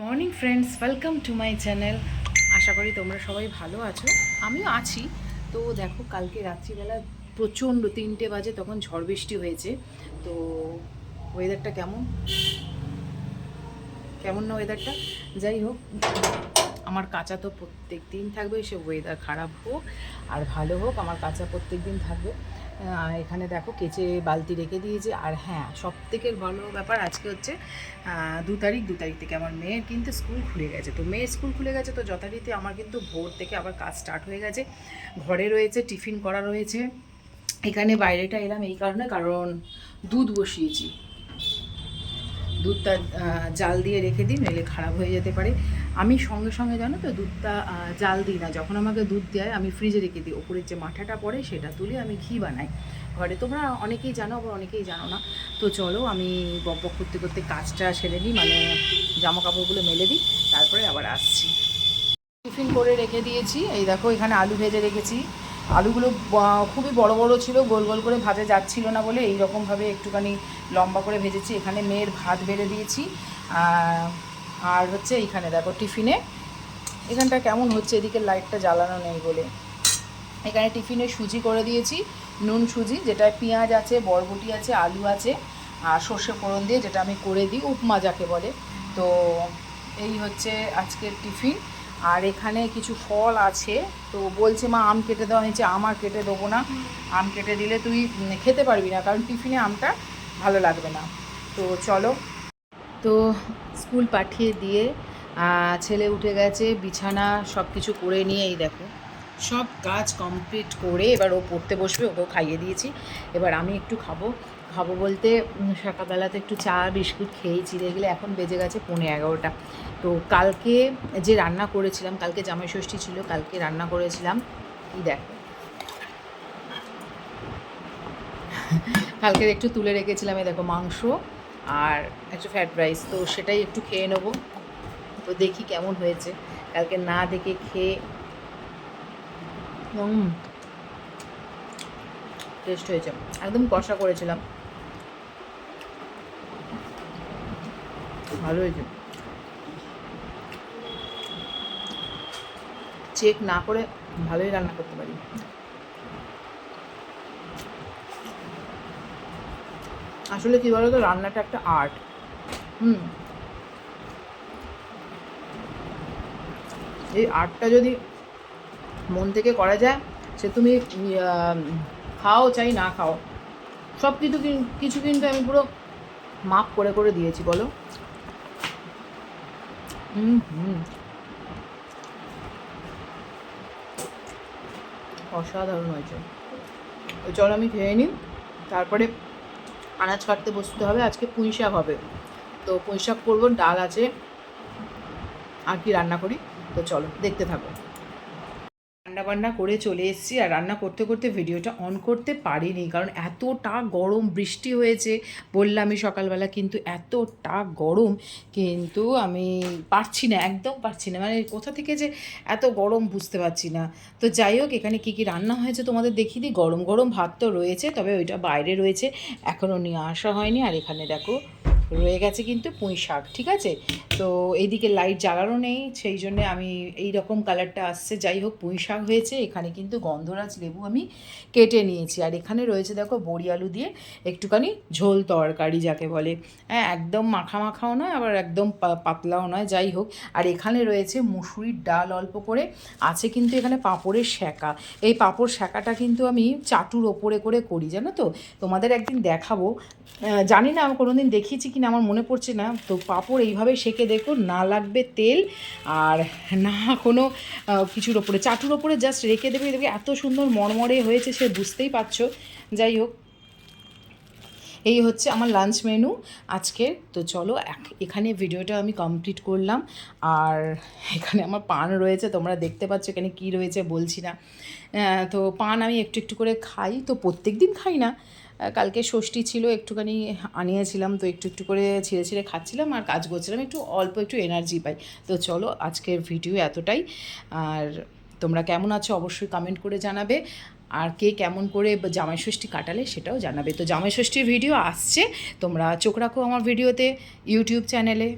Morning friends welcome to my channel আশা করি তোমরা সবাই ভালো আছো। আমিও আছি। তো দেখো, কালকে রাত্রিবেলা প্রচণ্ড তিনটে বাজে, তখন ঝড় বৃষ্টি হয়েছে। তো ওয়েদারটা কেমন? কেমন না ওয়েদারটা যাই হোক, আমার কাঁচা তো প্রত্যেক দিন থাকবে, সে ওয়েদার খারাপ হোক আর ভালো হোক, আমার কাঁচা প্রত্যেক দিন থাকবে। এখানে দেখো কেচে বালতি রেখে দিয়েছে। আর হ্যাঁ সব থেকে ভালো ব্যাপার আজকে হচ্ছে দু তারিখ দু তারিখ থেকে আমার মেয়ের কিন্তু স্কুল খুলে গেছে। তো মেয়ের স্কুল খুলে গেছে, তো যথারীতি আমার কিন্তু ভোর থেকে আবার কাজ স্টার্ট হয়ে গেছে। ঘরে রয়েছে, টিফিন করা রয়েছে। এখানে বাইরেটা এলাম এই কারণে, কারণ দুধ বসিয়েছি। দুধটা জাল দিয়ে রেখে দিই, নইলে খারাপ হয়ে যেতে পারে। আমি সঙ্গে সঙ্গে জানো তো, দুধটা জাল দিই না। যখন আমাকে দুধ দেয়, আমি ফ্রিজে রেখে দিই। ওপরের যে মাঠাটা পড়ে, সেটা তুলে আমি ঘি বানাই। ঘরে তোমরা অনেকেই জানো, আবার অনেকেই জানো না। তো চলো, আমি বক করতে করতে কাজটা সেরে নিই মানে জামা কাপড়গুলো মেলে দিই, তারপরে আবার আসছি। টিফিন করে রেখে দিয়েছি। এই দেখো, এখানে আলু ভেজে রেখেছি। আলুগুলো খুবই বড় বড় ছিল, গোল গোল করে ভাজা যাচ্ছিল না বলে এই রকমভাবে একটুখানি লম্বা করে ভেজেছি। এখানে মেয়ের ভাত বেড়ে দিয়েছি। আর হচ্ছে এইখানে দেখো টিফিনে। এখানটা কেমন হচ্ছে? এদিকে লাইটটা জ্বালানো নেই বলে। এখানে টিফিনে সুজি করে দিয়েছি, নুন সুজি, যেটায় পেঁয়াজ আছে, বরবটি আছে, আলু আছে, আর সর্ষে ফোড়ন দিয়ে যেটা আমি করে দিই, উপমা যাকে বলে। তো এই হচ্ছে আজকের টিফিন। আর এখানে কিছু ফল আছে। তো বলছে, মা, আম কেটে দেওয়া হয়েছে আম আর কেটে দেবো না। আম কেটে দিলে তুই খেতে পারবি না, কারণ টিফিনে আমটা ভালো লাগবে না। তো চলো। তো স্কুল পাঠিয়ে দিয়ে ছেলে উঠে গেছে, বিছানা সব কিছু করে নিয়েই দেখো। সব কাজ কমপ্লিট করে এবার ও পড়তে বসবে, ওকেও খাইয়ে দিয়েছি। এবার আমি একটু খাব। খাব বলতে সকালবেলাতে একটু চা, বিস্কুট খেয়েছি, দেখলে এখন বেজে গেছে পৌনে এগারোটা। তো কালকে যে রান্না করেছিলাম, কালকে জামাই ষষ্ঠী ছিল, কালকে রান্না করেছিলাম কি দেখো। কালকে একটু তুলে রেখেছিলাম, এই দেখো মাংস আর একটু ফ্রাইড রাইস তো সেটাই একটু খেয়ে নেব। তো দেখি কেমন হয়েছে। কালকে না দেখে খেয়ে টেস্ট হয়েছে। একদম কষা করেছিলাম। ভালো হয়েছে। চেক না করে ভালোই রান্না করতে পারি। আসলে কী বলো তো রান্নাটা একটা আর্ট হুম। এই আর্টটা যদি মন থেকে করা যায়, সে তুমি খাও চাই না খাও, সব কিছু কিছু কিন্তু আমি পুরো মাপ করে করে দিয়েছি, বলো? হুম হুম। অসাধারণ হয়েছে। চলো আমি খেয়ে নিই, তারপরে আনাজ কাটতে বসতে হবে, আজকে পুঁই শাক হবে। তো পুঁই শাক করব, ডাল আছে, আর কি রান্না করি, তো চলো দেখতে থাকো। রান্না বান্না করে চলে এসেছি আর রান্না করতে করতে ভিডিওটা অন করতে পারিনি। কারণ এতটা গরম বৃষ্টি হয়েছে, বললামই সকালবেলা, কিন্তু এতটা গরম কিন্তু আমি পারছি না, একদম পারছি না। মানে কোথা থেকে যে এত গরম বুঝতে পারছি না। তো যাই হোক, এখানে কী কী রান্না হয়েছে তোমাদের দেখিয়ে দিই। গরম গরম ভাত তো রয়েছে, তবে ওইটা বাইরে রয়েছে, এখনও নিয়ে আসা হয়নি। আর এখানে দেখো, রয়ে গেছে কিন্তু পুঁই শাক ঠিক আছে? তো এইদিকে লাইট জ্বালানো নেই, সেই জন্য আমি এই রকম কালারটা আসছে। যাই হোক, পুঁই শাক হয়েছে, এখানে কিন্তু গন্ধরাজ লেবু আমি কেটে নিয়েছি। আর এখানে রয়েছে, দেখো, বড়ি আলু দিয়ে একটুখানি ঝোল তরকারি, যাকে বলে। হ্যাঁ একদম মাখা মাখাও নয়, আবার একদম পাতলাও নয়, যাই হোক। আর এখানে রয়েছে মুসুরির ডাল অল্প করে, আছে কিন্তু এখানে পাঁপড়ের শ্যাকা এই পাঁপড় শ্যাকাটা কিন্তু আমি চাটুর ওপরে করে করি, জানো তো? তোমাদের একদিন দেখাবো। জানি না, আমি কোনোদিন দেখিয়েছি কি না আমার মনে পড়ছে না। তো পাঁপড় এইভাবে সেকে দেখো না লাগবে তেল আর না কোনো কিছুর ওপরে, চাটুর ওপরে জাস্ট রেখে দেবে। দেখবে এত সুন্দর মরমরে হয়েছে সে, বুঝতেই পারছ। যাই হোক, এই হচ্ছে আমার লাঞ্চ মেনু আজকের তো চলো এখানে ভিডিওটা আমি কমপ্লিট করলাম। আর এখানে আমার পান রয়েছে, তোমরা দেখতে পাচ্ছ এখানে কি রয়েছে, বলছি না। তো পান আমি একটু একটু করে খাই। তো প্রত্যেক দিন খাই না। কালকে ষষ্ঠী ছিল, একটুখানি আনিয়েছিলাম, তো একটু একটু করে ছিঁড়ে ছিঁড়ে খাচ্ছিলাম আর কাজ করছিলাম, একটু অল্প একটু এনার্জি পাই। তো চলো, আজকের ভিডিও এতটাই। আর তোমরা কেমন আছো অবশ্যই কমেন্ট করে জানাবে। আর কে কেমন করে জামাই ষষ্ঠী কাটালে সেটাও জানাবে। তো জামাই ষষ্ঠীর ভিডিও আসছে, তোমরা চোখ রাখো আমার ভিডিওতে ইউটিউব চ্যানেলে